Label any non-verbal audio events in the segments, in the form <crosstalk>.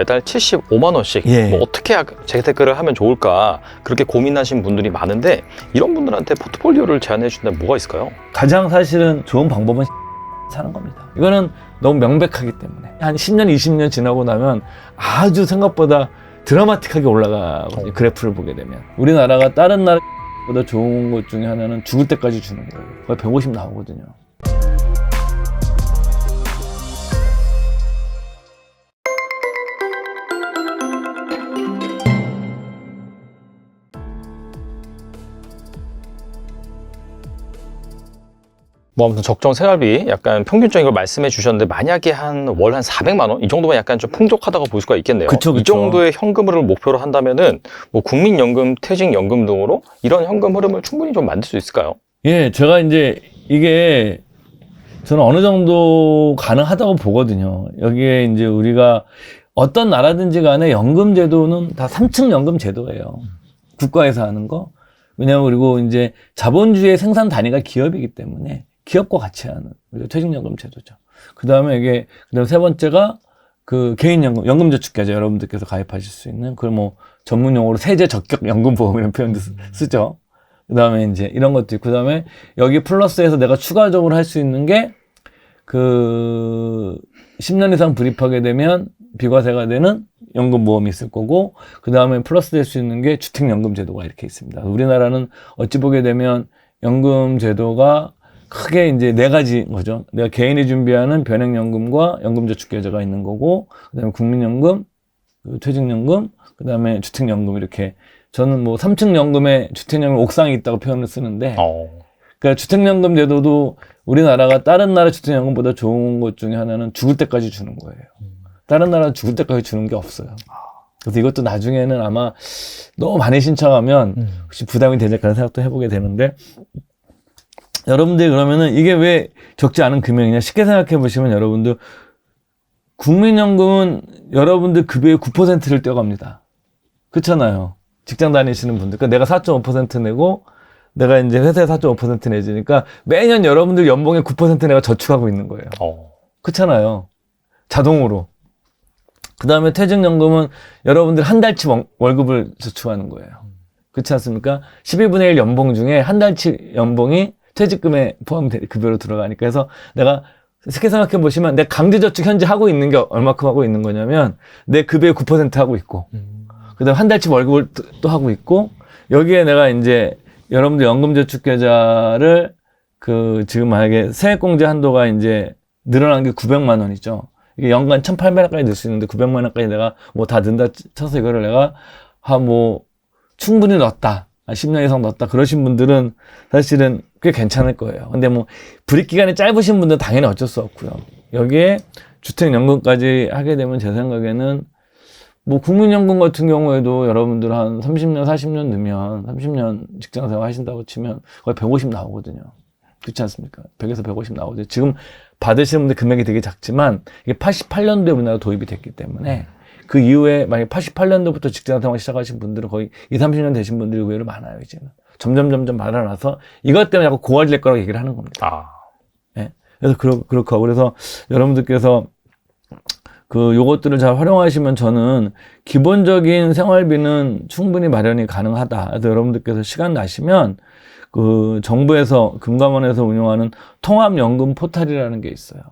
매달 75만 원씩 예. 뭐 어떻게 하- 재테크를 하면 좋을까 그렇게 고민하신 분들이 많은데 이런 분들한테 포트폴리오를 제안해 준다면 뭐가 있을까요? 가장 사실은 좋은 방법은 <laughs> 사는 겁니다. 이거는 너무 명백하기 때문에 한 10년, 20년 지나고 나면 아주 생각보다 드라마틱하게 올라가거든요. 그래프를 보게 되면 우리나라가 다른 나라보다 <laughs> 좋은 것 중에 하나는 죽을 때까지 주는 거예요. 거의 150 나오거든요. 뭐 아무튼 적정 생활비 약간 평균적인 걸 말씀해 주셨는데 만약에 한 월 한 400만 원 이 정도면 약간 좀 풍족하다고 볼 수가 있겠네요. 그쵸, 이 그쵸. 정도의 현금 흐름을 목표로 한다면은 뭐 국민연금, 퇴직연금 등으로 이런 현금 흐름을 충분히 좀 만들 수 있을까요? 예, 제가 이제 이게 저는 어느 정도 가능하다고 보거든요. 여기에 이제 우리가 어떤 나라든지 간에 연금 제도는 다 3층 연금 제도예요. 국가에서 하는 거. 왜냐하면 그리고 이제 자본주의 생산 단위가 기업이기 때문에 기업과 같이 하는 퇴직연금 제도죠. 그 다음에 이게 그다음 세 번째가 그 개인연금, 연금저축계좌 여러분들께서 가입하실 수 있는 그걸 뭐 전문 용어로 세제 적격 연금 보험 이런 표현도 쓰- 쓰죠. 그 다음에 이제 이런 것도 있고, 그 다음에 여기 플러스해서 내가 추가적으로 할 수 있는 게 그 10년 이상 불입하게 되면 비과세가 되는 연금 보험이 있을 거고, 그 다음에 플러스 될 수 있는 게 주택 연금 제도가 이렇게 있습니다. 우리나라는 어찌 보게 되면 연금 제도가 크게 이제 네 가지 거죠. 내가 개인이 준비하는 변액연금과 연금저축계좌가 있는 거고, 그 다음에 국민연금, 그 퇴직연금, 그 다음에 주택연금 이렇게 저는 뭐 3층 연금에 주택연금 옥상이 있다고 표현을 쓰는데, 어. 그러니까 주택연금 제도도 우리나라가 다른 나라 주택연금보다 좋은 것 중에 하나는 죽을 때까지 주는 거예요. 다른 나라 죽을 때까지 주는 게 없어요. 그래서 이것도 나중에는 아마 너무 많이 신청하면 혹시 부담이 되지 그런 생각도 해보게 되는데 여러분들이 그러면은 이게 왜 적지 않은 금액이냐 쉽게 생각해 보시면 여러분들 국민연금은 여러분들 급여의 9%를 떼어갑니다. 그렇잖아요. 직장 다니시는 분들. 그러니까 내가 4.5% 내고 내가 이제 회사에 4.5% 내주니까 매년 여러분들 연봉의 9% 내가 저축하고 있는 거예요. 어. 그렇잖아요. 자동으로. 그 다음에 퇴직연금은 여러분들 한 달치 월- 월급을 저축하는 거예요. 그렇지 않습니까? 12분의 1 연봉 중에 한 달치 연봉이 퇴직금에 포함된 급여로 들어가니까. 그래서 내가 쉽게 생각해 보시면 내 강제저축 현재 하고 있는 게 얼마큼 하고 있는 거냐면 내 급여의 9% 하고 있고 그 다음에 한 달치 월급을 또- 또 하고 있고 여기에 내가 이제 여러분들 연금저축계좌를 그 지금 만약에 세액공제 한도가 이제 늘어난 게 900만 원이죠. 이게 연간 1,800원까지 늘 수 있는데 900만 원까지 내가 뭐다 든다 쳐서 이거를 내가 한뭐 충분히 넣었다. 한 10년 이상 넣었다. 그러신 분들은 사실은 꽤 괜찮을 거예요. 근데 뭐 불입 기간이 짧으신 분들은 당연히 어쩔 수 없고요. 여기에 주택연금까지 하게 되면 제 생각에는 뭐 국민연금 같은 경우에도 여러분들 한 30년, 40년 넣으면 30년 직장생활 하신다고 치면 거의 150 나오거든요. 그렇지 않습니까? 100에서 150 나오죠. 지금 받으시는 분들 금액이 되게 작지만 이게 88년도에 우리나라 도입이 됐기 때문에 그 이후에 만약에 88년도부터 직장 생활 시작하신 분들은 거의 20, 30년 되신 분들이 의외로 많아요, 이제는. 점점 점점 말아나서 이것 때문에 자꾸 고갈이 될 거라고 얘기를 하는 겁니다. 아. 그래서 그렇, 그렇고 그래서 여러분들께서 그 요것들을 잘 활용하시면 저는 기본적인 생활비는 충분히 마련이 가능하다. 그래서 여러분들께서 시간 나시면 그 정부에서 금감원에서 운영하는 통합연금 포털이라는 게 있어요.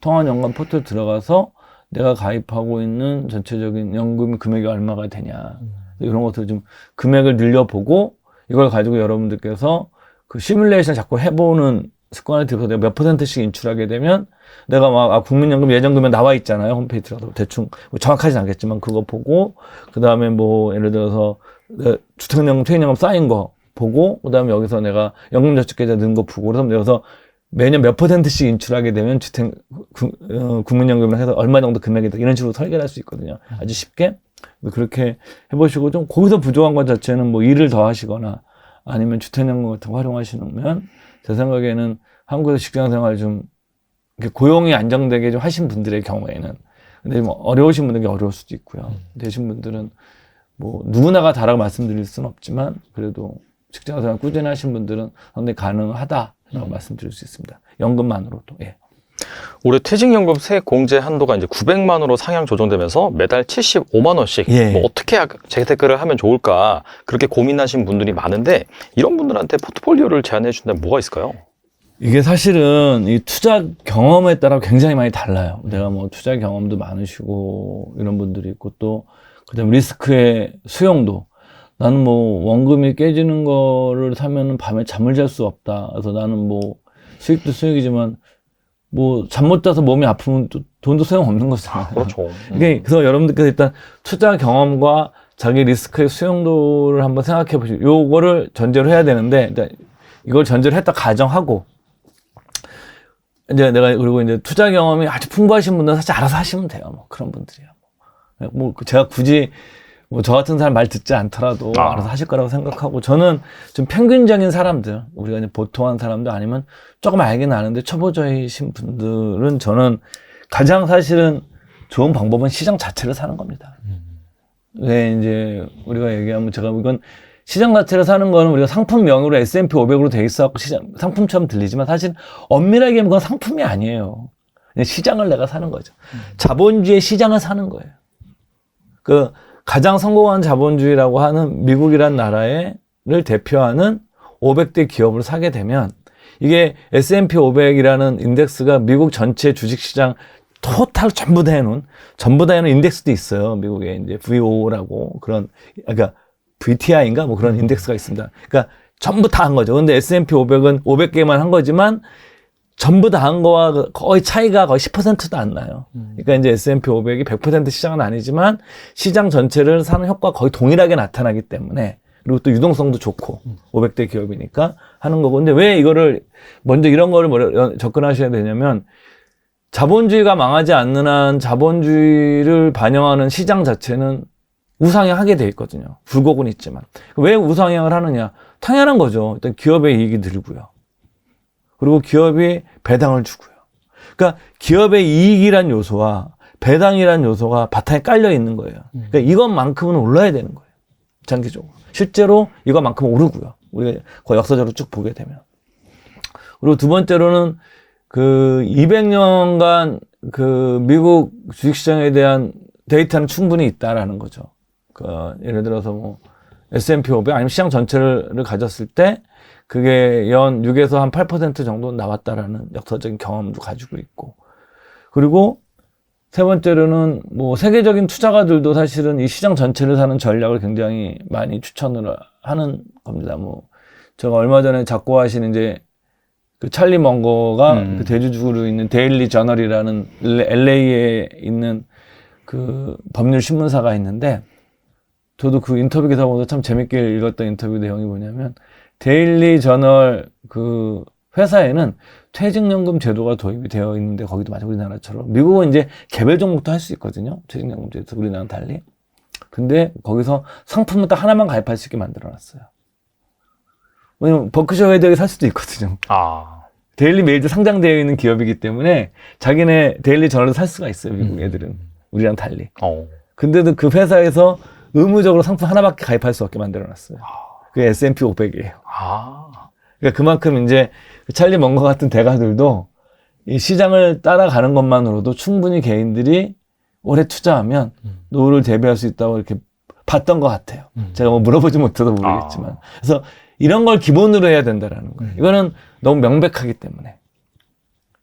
통합연금 포털 들어가서 내가 가입하고 있는 전체적인 연금 금액이 얼마가 되냐. 이런 것들 좀 금액을 늘려보고 이걸 가지고 여러분들께서 그 시뮬레이션 자꾸 해보는 습관을 들여서 내가 몇 퍼센트씩 인출하게 되면 내가 막 아, 국민연금 예정금액 나와 있잖아요 홈페이지라도 대충 뭐 정확하진 않겠지만 그거 보고 그 다음에 뭐 예를 들어서 내 주택연금 퇴직연금 쌓인 거 보고 그 다음에 여기서 내가 연금저축계좌 넣은 거 보고 그래서 여기서 매년 몇 퍼센트씩 인출하게 되면 주택 구- 어, 국민연금을 해서 얼마 정도 금액이 다 이런 식으로 설계를 할 수 있거든요. 아주 쉽게. 그렇게 해보시고 좀 거기서 부족한 것 자체는 뭐 일을 더 하시거나 아니면 주택연금 같은 거 활용하시면 제 생각에는 한국에서 직장생활 좀 고용이 안정되게 좀 하신 분들의 경우에는 근데 뭐 어려우신 분들은 어려울 수도 있고요. 되신 분들은 뭐 누구나가 다라고 말씀드릴 수는 없지만 그래도 직장생활 꾸준히 하신 분들은 상당히 가능하다 라고 말씀드릴 수 있습니다. 연금만으로도 예. 올해 퇴직연금 세액 공제 한도가 이제 900만 원으로 상향 조정되면서 매달 75만 원씩 예. 뭐 어떻게 하- 재테크를 하면 좋을까 그렇게 고민하신 분들이 많은데 이런 분들한테 포트폴리오를 제안해 준다면 뭐가 있을까요? 이게 사실은 이 투자 경험에 따라 굉장히 많이 달라요. 내가 뭐 투자 경험도 많으시고 이런 분들이 있고 또 그다음 리스크의 수용도 나는 뭐 원금이 깨지는 거를 사면은 밤에 잠을 잘 수 없다. 그래서 나는 뭐 수익도 수익이지만 뭐 잠 못 자서 몸이 아프면 또 돈도 소용 없는 거잖아요. 그렇죠. 이게 그래서 여러분들께서 일단 투자 경험과 자기 리스크의 수용도를 한번 생각해 보시고 요거를 전제로 해야 되는데 일단 이걸 전제로 했다 가정하고 이제 내가 그리고 이제 투자 경험이 아주 풍부하신 분들은 사실 알아서 하시면 돼요. 뭐 그런 분들이야. 뭐, 뭐 제가 굳이 뭐 저 같은 사람 말 듣지 않더라도 아. 알아서 하실 거라고 생각하고 저는 좀 평균적인 사람들 우리가 이제 보통한 사람들 아니면 조금 알긴 아는데 초보자이신 분들은 저는 가장 사실은 좋은 방법은 시장 자체를 사는 겁니다. 왜 이제 우리가 얘기하면 제가 이건 시장 자체를 사는 거는 우리가 상품명으로 S&P 500으로 돼 있어갖고 시장 상품처럼 들리지만 사실 엄밀하게 하면 그건 상품이 아니에요. 시장을 내가 사는 거죠. 자본주의 시장을 사는 거예요. 그 가장 성공한 자본주의라고 하는 미국이란 나라를 대표하는 500대 기업을 사게 되면 이게 S&P 500이라는 인덱스가 미국 전체 주식시장 토탈 전부 다 해놓은 전부 다 해놓은 인덱스도 있어요. 미국에 이제 VO라고 그런 그러니까 VTI인가 뭐 그런 인덱스가 있습니다. 그러니까 전부 다 한 거죠. 근데 S&P 500은 500개만 한 거지만 전부 다 한 거와 거의 차이가 거의 10%도 안 나요. 그러니까 이제 S&P 500이 100% 시장은 아니지만 시장 전체를 사는 효과가 거의 동일하게 나타나기 때문에 그리고 또 유동성도 좋고 500대 기업이니까 하는 거고. 근데 왜 이거를 먼저 이런 거를 접근하셔야 되냐면 자본주의가 망하지 않는 한 자본주의를 반영하는 시장 자체는 우상향하게 돼 있거든요. 굴곡은 있지만. 왜 우상향을 하느냐? 당연한 거죠. 일단 기업의 이익이 늘고요. 그리고 기업이 배당을 주고요. 그러니까 기업의 이익이란 요소와 배당이란 요소가 바탕에 깔려 있는 거예요. 그러니까 이것만큼은 올라야 되는 거예요. 장기적으로. 실제로 이것만큼 오르고요. 우리가 거의 역사적으로 쭉 보게 되면. 그리고 두 번째로는 그 200년간 그 미국 주식시장에 대한 데이터는 충분히 있다라는 거죠. 그 예를 들어서 뭐 S&P 500 아니면 시장 전체를 가졌을 때 그게 연 6에서 한 8% 정도 나왔다라는 역사적인 경험도 가지고 있고 그리고 세 번째로는 뭐 세계적인 투자가들도 사실은 이 시장 전체를 사는 전략을 굉장히 많이 추천을 하는 겁니다. 뭐 제가 얼마 전에 작고 하신 이제 그 찰리 먼거가 음. 그 대주주로 있는 데일리 저널이라는 LA에 있는 그 법률 신문사가 있는데 저도 그 인터뷰 기사 보면서 참 재밌게 읽었던 인터뷰 내용이 뭐냐면 데일리 저널 그 회사에는 퇴직연금 제도가 도입이 되어 있는데 거기도 마치 우리나라처럼 미국은 이제 개별 종목도 할 수 있거든요. 퇴직연금 제도 우리나라는 달리. 근데 거기서 상품은 딱 하나만 가입할 수 있게 만들어 놨어요. 왜냐면 버크셔 회덕이 살 수도 있거든요. 아, 데일리 메일도 상장되어 있는 기업이기 때문에 자기네 데일리 저널도 살 수가 있어요. 미국 애들은. 우리랑 달리. 어, 근데도 그 회사에서 의무적으로 상품 하나밖에 가입할 수 없게 만들어 놨어요. 그게 S&P 500이에요. 아, 그러니까 그만큼 이제 그 찰리 먼거 같은 대가들도 이 시장을 따라가는 것만으로도 충분히 개인들이 오래 투자하면 노후를 대비할 수 있다고 이렇게 봤던 것 같아요. 제가 뭐 물어보지 못해서 모르겠지만. 그래서 이런 걸 기본으로 해야 된다라는 거예요. 이거는 너무 명백하기 때문에.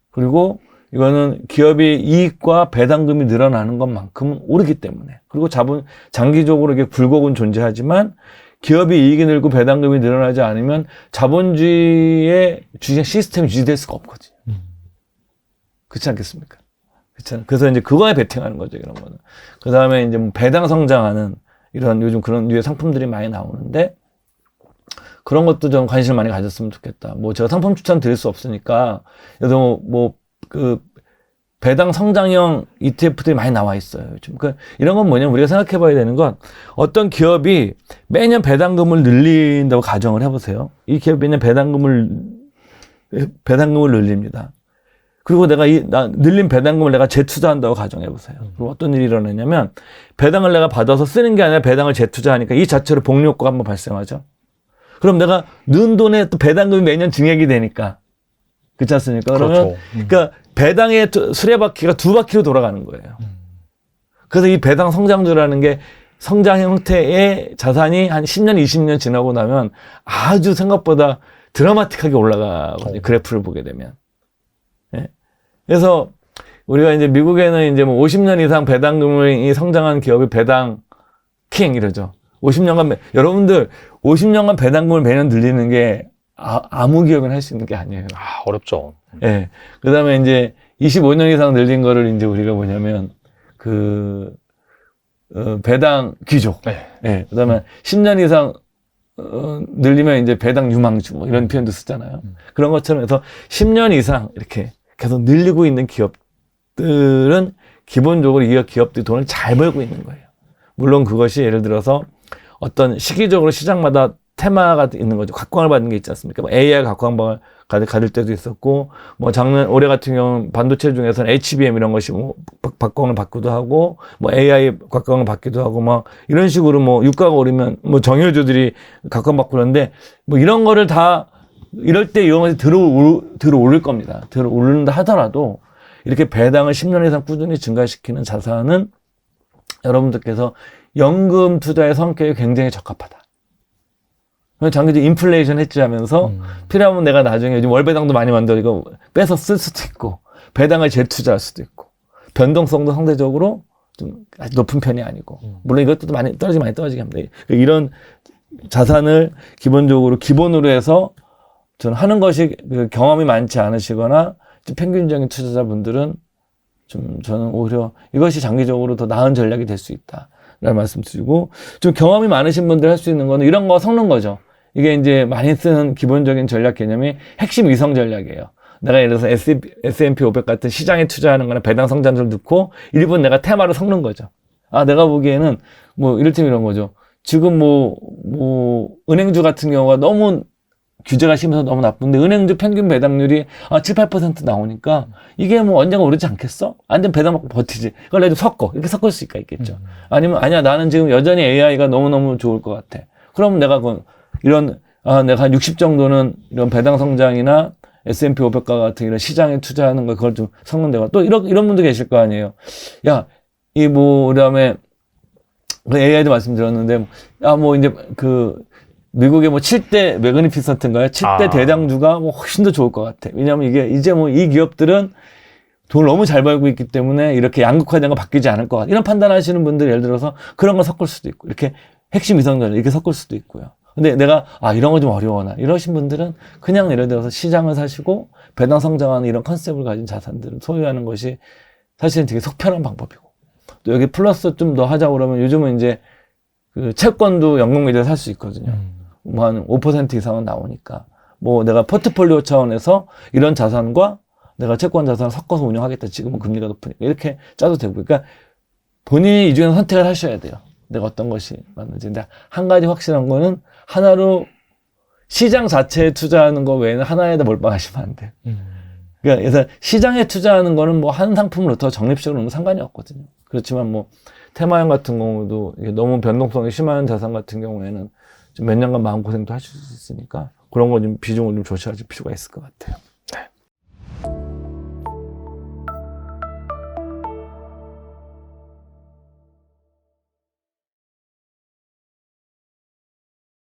그리고 이거는 기업의 이익과 배당금이 늘어나는 것만큼 오르기 때문에. 그리고 자본, 장기적으로 이게 굴곡은 존재하지만 기업이 이익이 늘고 배당금이 늘어나지 않으면 자본주의의 주식 시스템이 유지될 수가 없거든요. 그렇지 않겠습니까? 그렇잖아요. 그래서 이제 그거에 베팅하는 거죠, 이런 거는. 그 다음에 이제 뭐 배당 성장하는 이런 요즘 그런 류의 상품들이 많이 나오는데 그런 것도 좀 관심을 많이 가졌으면 좋겠다. 뭐 제가 상품 추천 드릴 수 없으니까 그래도 뭐그 배당 성장형 ETF들이 많이 나와 있어요. 요즘 그 이런 건 뭐냐면 우리가 생각해 봐야 되는 건 어떤 기업이 매년 배당금을 늘린다고 가정을 해 보세요. 이 기업이 매년 배당금을 배당금을 늘립니다. 그리고 내가 이, 나, 늘린 배당금을 내가 재투자한다고 가정해 보세요. 그리고 어떤 일이 일어나냐면, 배당을 내가 받아서 쓰는 게 아니라 배당을 재투자하니까 이 자체로 복리 효과가 한번 발생하죠. 그럼 내가 넣은 돈에 또 배당금이 매년 증액이 되니까, 그렇지 않습니까? 그러면 그렇죠. 음. 그러니까 배당의 두- 수레바퀴가 두 바퀴로 돌아가는 거예요. 그래서 이 배당 성장주라는 게 성장 형태의 자산이 한 10년, 20년 지나고 나면 아주 생각보다 드라마틱하게 올라가거든요. 어. 그래프를 보게 되면. 예. 그래서 우리가 이제 미국에는 이제 뭐 50년 이상 배당금이 성장한 기업이 배당 킹 이러죠. 50년간 배- 여러분들 50년간 배당금을 매년 늘리는 게 아, 무 기업이나 할 수 있는 게 아니에요. 아, 어렵죠. 예. 그 다음에 이제 25년 이상 늘린 거를 이제 우리가 뭐냐면 그, 어, 배당 귀족. 네. 예. 그 다음에 10년 이상 어, 늘리면 이제 배당 유망주 뭐 이런 표현도 쓰잖아요. 그런 것처럼 해서 10년 이상 이렇게 계속 늘리고 있는 기업들은 기본적으로 이 기업들이 돈을 잘 벌고 있는 거예요. 물론 그것이 예를 들어서 어떤 시기적으로 시장마다 테마가 있는 거죠. 각광을 받는 게 있지 않습니까? 뭐 AI 각광을 받을 때도 있었고, 뭐 작년, 올해 같은 경우는 반도체 중에서는 HBM 이런 것이 뭐 박- 각광을 받기도 하고, 뭐 AI 각광을 받기도 하고, 막 이런 식으로 뭐 유가가 오르면 뭐 정유주들이 각광받고 그러는데, 뭐 이런 거를 다 이럴 때 것이 들어올, 들어오를 겁니다. 들어오른다 하더라도 이렇게 배당을 10년 이상 꾸준히 증가시키는 자산은 여러분들께서 연금 투자의 성격이 굉장히 적합하다. 장기적 인플레이션 해지하면서 음. 필요하면 내가 나중에 요즘 월배당도 많이 만들고 빼서 쓸 수도 있고 배당을 재투자할 수도 있고 변동성도 상대적으로 좀 아주 높은 편이 아니고 물론 이것도 많이 떨어지기 많이 떨어지게 합니다. 이런 자산을 기본적으로 기본으로 해서 저는 하는 것이 그 경험이 많지 않으시거나 좀 평균적인 투자자분들은 좀 저는 오히려 이것이 장기적으로 더 나은 전략이 될 수 있다. 라는 말씀 드리고 좀 경험이 많으신 분들 할 수 있는 거는 이런 거 섞는 거죠. 이게 이제 많이 쓰는 기본적인 전략 개념이 핵심 위성 전략이에요. 내가 예를 들어서 S&P 500 같은 시장에 투자하는 거나 배당 성장률을 넣고 일본 내가 테마를 섞는 거죠. 아, 내가 보기에는 뭐 이를테면 이런 거죠. 지금 뭐, 뭐, 은행주 같은 경우가 너무 규제가 심해서 너무 나쁜데 은행주 평균 배당률이 아, 7, 8% 나오니까 이게 뭐 언젠가 오르지 않겠어? 완전 배당 받고 버티지. 그걸 내가 좀 섞어. 이렇게 섞을 수가 있겠죠. 아니면 아니야 나는 지금 여전히 AI가 너무너무 좋을 것 같아. 그러면 내가 그 이런 아 내가 한 60 정도는 이런 배당 성장이나 S&P 500가 같은 이런 시장에 투자하는 거 그걸 좀 섞는 데가 또 이런 이런 분도 계실 거 아니에요. 야, 이 뭐 그다음에 그 AI도 말씀드렸는데 아 뭐 이제 그 미국의 뭐 7대 매그니피선트인가요? 7대 아. 대장주가 뭐 훨씬 더 좋을 것 같아. 왜냐하면 이게 이제 뭐 이 기업들은 돈을 너무 잘 벌고 있기 때문에 이렇게 양극화된 거 바뀌지 않을 것 같아. 이런 판단하시는 분들 예를 들어서 그런 거 섞을 수도 있고 이렇게 핵심 이성전을 이렇게 섞을 수도 있고요. 근데 내가 아 이런 거 좀 어려워나 이러신 분들은 그냥 예를 들어서 시장을 사시고 배당 성장하는 이런 컨셉을 가진 자산들을 소유하는 것이 사실은 되게 속편한 방법이고 또 여기 플러스 좀 더 하자고 그러면 요즘은 이제 그 채권도 연금계좌에 살수 있거든요. 뭐한 5% 이상은 나오니까 뭐 내가 포트폴리오 차원에서 이런 자산과 내가 채권 자산을 섞어서 운영하겠다. 지금은 금리가 높으니까 이렇게 짜도 되고 그러니까 본인이 이 중에서 선택을 하셔야 돼요. 내가 어떤 것이 맞는지. 근데 한 가지 확실한 거는 하나로 시장 자체에 투자하는 거 외에는 하나에다 몰빵하시면 안 돼요. 그러니까 그래서 시장에 투자하는 거는 뭐 한 상품으로부터 적립식으로 는 상관이 없거든요. 그렇지만 뭐 테마형 같은 경우도 너무 변동성이 심한 자산 같은 경우에는 좀몇 년간 마음고생도 하실 수 있으니까 그런 거 좀 비중을 좀 조절하실 필요가 있을 것 같아요.